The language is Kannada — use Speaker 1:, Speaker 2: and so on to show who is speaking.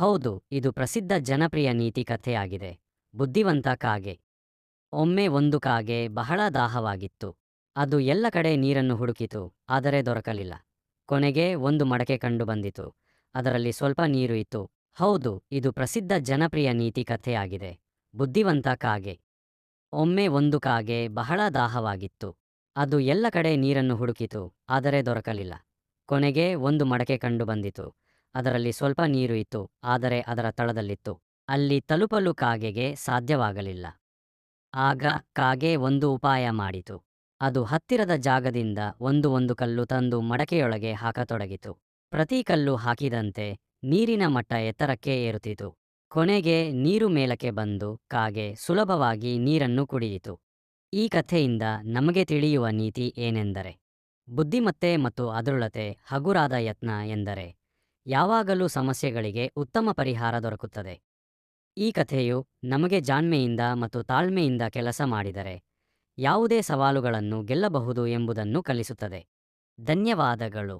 Speaker 1: ಹೌದು, ಇದು ಪ್ರಸಿದ್ಧ ಜನಪ್ರಿಯ ನೀತಿ ಕಥೆಯಾಗಿದೆ. ಬುದ್ಧಿವಂತ ಕಾಗೆ. ಒಮ್ಮೆ ಒಂದು ಕಾಗೆ ಬಹಳ ದಾಹವಾಗಿತ್ತು. ಅದು ಎಲ್ಲ ಕಡೆ ನೀರನ್ನು ಹುಡುಕಿತು, ಆದರೆ ದೊರಕಲಿಲ್ಲ. ಕೊನೆಗೆ ಒಂದು ಮಡಕೆ ಕಂಡುಬಂದಿತು ಅದರಲ್ಲಿ ಸ್ವಲ್ಪ ನೀರು ಇತ್ತು. ಹೌದು, ಇದು ಪ್ರಸಿದ್ಧ ಜನಪ್ರಿಯ ನೀತಿ ಕಥೆಯಾಗಿದೆ. ಬುದ್ಧಿವಂತ ಕಾಗೆ. ಒಮ್ಮೆ ಒಂದು ಕಾಗೆ ಬಹಳ ದಾಹವಾಗಿತ್ತು. ಅದು ಎಲ್ಲ ಕಡೆ ನೀರನ್ನು ಹುಡುಕಿತು, ಆದರೆ ದೊರಕಲಿಲ್ಲ. ಕೊನೆಗೆ ಒಂದು ಮಡಕೆ ಕಂಡು ಬಂದಿತು. ಅದರಲ್ಲಿ ಸ್ವಲ್ಪ ನೀರು ಇತ್ತು, ಆದರೆ ಅದರ ತಳದಲ್ಲಿತ್ತು. ಅಲ್ಲಿ ತಲುಪಲು ಕಾಗೆಗೆ ಸಾಧ್ಯವಾಗಲಿಲ್ಲ. ಆಗ ಕಾಗೆ ಒಂದು ಉಪಾಯ ಮಾಡಿತು. ಅದು ಹತ್ತಿರದ ಜಾಗದಿಂದ ಒಂದು ಒಂದು ಕಲ್ಲು ತಂದು ಮಡಕೆಯೊಳಗೆ ಹಾಕತೊಡಗಿತು. ಪ್ರತಿ ಕಲ್ಲು ಹಾಕಿದಂತೆ ನೀರಿನ ಮಟ್ಟ ಎತ್ತರಕ್ಕೆ ಏರುತ್ತಿತು. ಕೊನೆಗೆ ನೀರು ಮೇಲಕ್ಕೆ ಬಂದು ಕಾಗೆ ಸುಲಭವಾಗಿ ನೀರನ್ನು ಕುಡಿಯಿತು. ಈ ಕಥೆಯಿಂದ ನಮಗೆ ತಿಳಿಯುವ ನೀತಿ ಏನೆಂದರೆ, ಬುದ್ಧಿಮತ್ತೆ ಮತ್ತು ಅದೃಳತೆ ಹಗುರಾದ ಯತ್ನ ಎಂದರೆ ಯಾವಾಗಲೂ ಸಮಸ್ಯೆಗಳಿಗೆ ಉತ್ತಮ ಪರಿಹಾರ ದೊರಕುತ್ತದೆ. ಈ ಕಥೆಯು ನಮಗೆ ಜಾಣ್ಮೆಯಿಂದ ಮತ್ತು ತಾಳ್ಮೆಯಿಂದ ಕೆಲಸ ಮಾಡಿದರೆ ಯಾವುದೇ ಸವಾಲುಗಳನ್ನು ಗೆಲ್ಲಬಹುದು ಎಂಬುದನ್ನು ಕಲಿಸುತ್ತದೆ. ಧನ್ಯವಾದಗಳು.